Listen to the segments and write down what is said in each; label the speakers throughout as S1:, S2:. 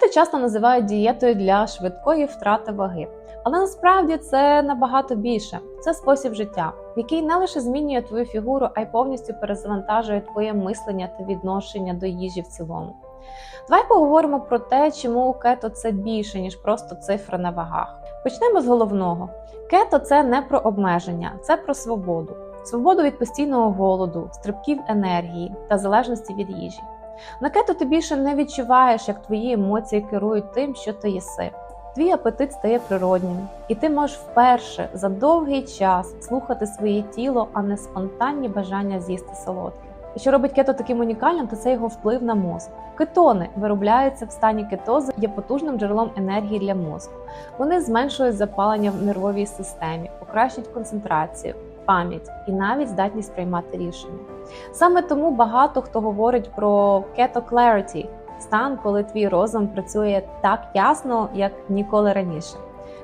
S1: Кето часто називають дієтою для швидкої втрати ваги, але насправді це набагато більше. Це спосіб життя, який не лише змінює твою фігуру, а й повністю перезавантажує твоє мислення та відношення до їжі в цілому. Давай поговоримо про те, чому кето це більше, ніж просто цифри на вагах. Почнемо з головного: кето це не про обмеження, це про свободу. Свободу від постійного голоду, стрибків енергії та залежності від їжі. На кето ти більше не відчуваєш, як твої емоції керують тим, що ти їси. Твій апетит стає природнім, і ти можеш вперше за довгий час слухати своє тіло, а не спонтанні бажання з'їсти солодке. І що робить кето таким унікальним, то це його вплив на мозок. Кетони виробляються в стані кетози, є потужним джерелом енергії для мозку. Вони зменшують запалення в нервовій системі, покращують концентрацію, пам'ять і навіть здатність приймати рішення. Саме тому багато хто говорить про keto clarity – стан, коли твій розум працює так ясно, як ніколи раніше.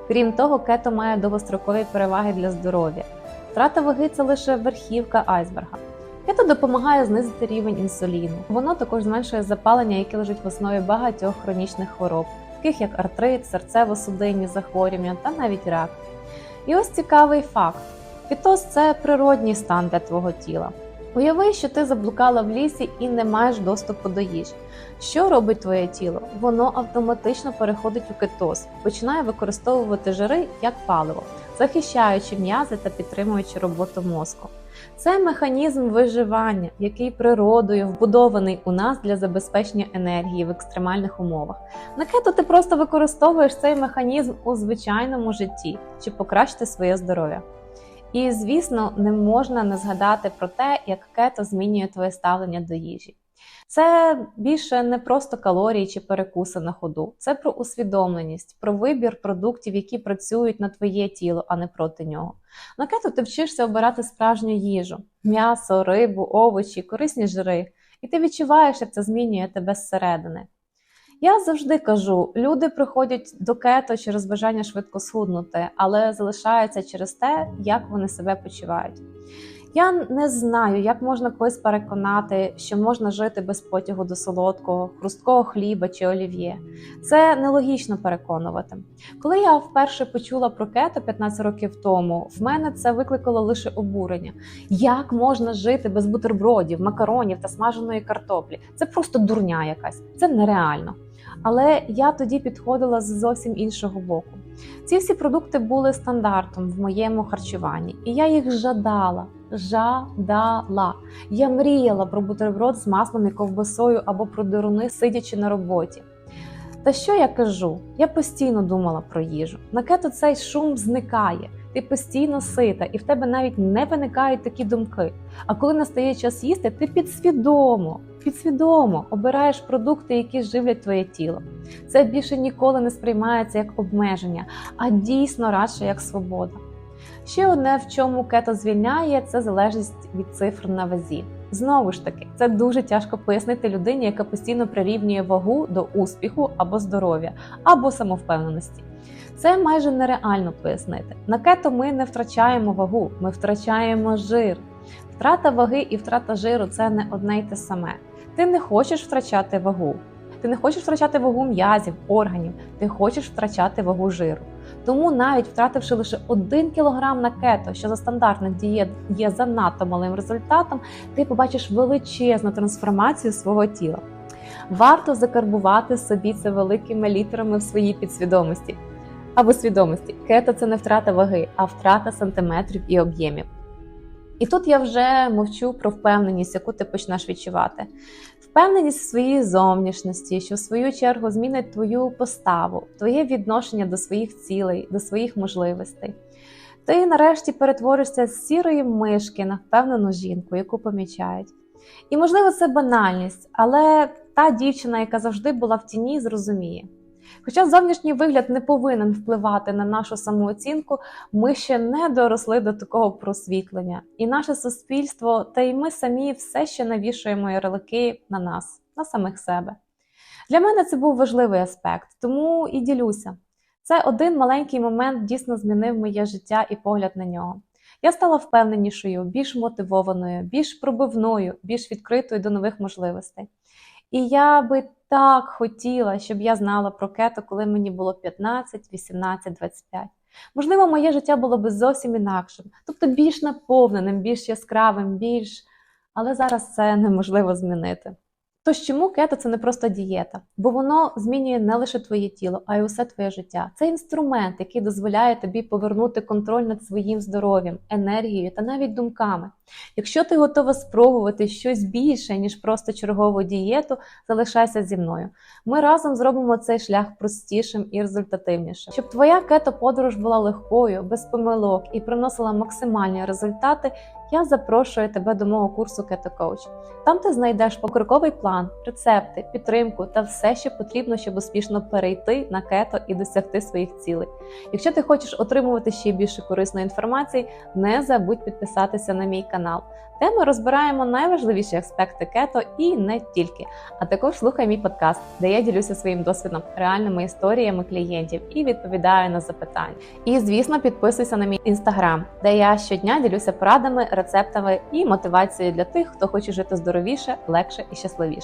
S1: Крім того, кето має довгострокові переваги для здоров'я. Втрата ваги це лише верхівка айсберга. Кето допомагає знизити рівень інсуліну. Воно також зменшує запалення, яке лежить в основі багатьох хронічних хвороб, таких як артрит, серцево-судинні захворювання та навіть рак. І ось цікавий факт: кетоз – це природній стан для твого тіла. Уяви, що ти заблукала в лісі і не маєш доступу до їжі. Що робить твоє тіло? Воно автоматично переходить у кетоз, починає використовувати жири як паливо, захищаючи м'язи та підтримуючи роботу мозку. Це механізм виживання, який природою вбудований у нас для забезпечення енергії в екстремальних умовах. На кето ти просто використовуєш цей механізм у звичайному житті, щоб покращити своє здоров'я. І, звісно, не можна не згадати про те, як кето змінює твоє ставлення до їжі. Це більше не просто калорії чи перекуси на ходу, це про усвідомленість, про вибір продуктів, які працюють на твоє тіло, а не проти нього. На кето ти вчишся обирати справжню їжу: м'ясо, рибу, овочі, корисні жири, і ти відчуваєш, як це змінює тебе зсередини. Я завжди кажу: люди приходять до кето через бажання швидко схуднути, але залишаються через те, як вони себе почувають. Я не знаю, як можна когось переконати, що можна жити без потягу до солодкого, хрусткого хліба чи олів'є. Це нелогічно переконувати. Коли я вперше почула про кето 15 років тому, в мене це викликало лише обурення. Як можна жити без бутербродів, макаронів та смаженої картоплі? Це просто дурня якась, це нереально. Але я тоді підходила з зовсім іншого боку. Ці всі продукти були стандартом в моєму харчуванні, і я їх жадала. Жадала. Я мріяла про бутерброд з маслом і ковбасою або про дируни, сидячи на роботі. Та що я кажу? Я постійно думала про їжу. На кето цей шум зникає, ти постійно сита, і в тебе навіть не виникають такі думки. А коли настає час їсти, ти підсвідомо, підсвідомо обираєш продукти, які живлять твоє тіло. Це більше ніколи не сприймається як обмеження, а дійсно радше як свобода. Ще одне, в чому кето звільняє, це залежність від цифр на вазі. Знову ж таки, це дуже тяжко пояснити людині, яка постійно прирівнює вагу до успіху або здоров'я, або самовпевненості. Це майже нереально пояснити. На кето ми не втрачаємо вагу, ми втрачаємо жир. Втрата ваги і втрата жиру це не одне й те саме. Ти не хочеш втрачати вагу. Ти не хочеш втрачати вагу м'язів, органів, ти хочеш втрачати вагу жиру. Тому навіть втративши лише 1 кг на кето, що за стандартних дієт є занадто малим результатом, ти побачиш величезну трансформацію свого тіла. Варто закарбувати собі це великими літерами в своїй підсвідомості. Або свідомості. Кето це не втрата ваги, а втрата сантиметрів і об'ємів. І тут я вже мовчу про впевненість, яку ти почнеш відчувати. Впевненість в своїй зовнішності, що в свою чергу змінить твою поставу, твоє відношення до своїх цілей, до своїх можливостей. Ти нарешті перетворишся з сірої мишки на впевнену жінку, яку помічають. І, можливо, це банальність, але та дівчина, яка завжди була в тіні, зрозуміє. Хоча зовнішній вигляд не повинен впливати на нашу самооцінку, ми ще не доросли до такого просвітлення, і наше суспільство, та й ми самі все ще навішуємо ярлики на нас, на самих себе. Для мене це був важливий аспект, тому і ділюся. Це один маленький момент дійсно змінив моє життя і погляд на нього. Я стала впевненішою, більш мотивованою, більш пробивною, більш відкритою до нових можливостей. І я би так хотіла, щоб я знала про кето, коли мені було 15, 18, 25. Можливо, моє життя було би зовсім інакшим, тобто більш наповненим, більш яскравим, більш. Але зараз це неможливо змінити. Тож чому кето це не просто дієта? Бо воно змінює не лише твоє тіло, а й усе твоє життя. Це інструмент, який дозволяє тобі повернути контроль над своїм здоров'ям, енергією та навіть думками. Якщо ти готова спробувати щось більше, ніж просто чергову дієту, залишайся зі мною. Ми разом зробимо цей шлях простішим і результативнішим. Щоб твоя кето-подорож була легкою, без помилок і приносила максимальні результати, я запрошую тебе до мого курсу Keto Coach. Там ти знайдеш покроковий план, рецепти, підтримку та все, що потрібно, щоб успішно перейти на кето і досягти своїх цілей. Якщо ти хочеш отримувати ще більше корисної інформації, не забудь підписатися на мій канал, де ми розбираємо найважливіші аспекти кето і не тільки. А також слухай мій подкаст, де я ділюся своїм досвідом, реальними історіями клієнтів і відповідаю на запитання. І звісно, підписуйся на мій інстаграм, де я щодня ділюся порадами, рецептами і мотивацією для тих, хто хоче жити здоровіше, легше і щасливіше.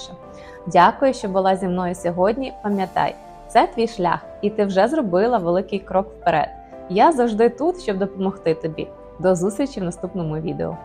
S1: Дякую, що була зі мною сьогодні. Пам'ятай, це твій шлях, і ти вже зробила великий крок вперед. Я завжди тут, щоб допомогти тобі. До зустрічі в наступному відео.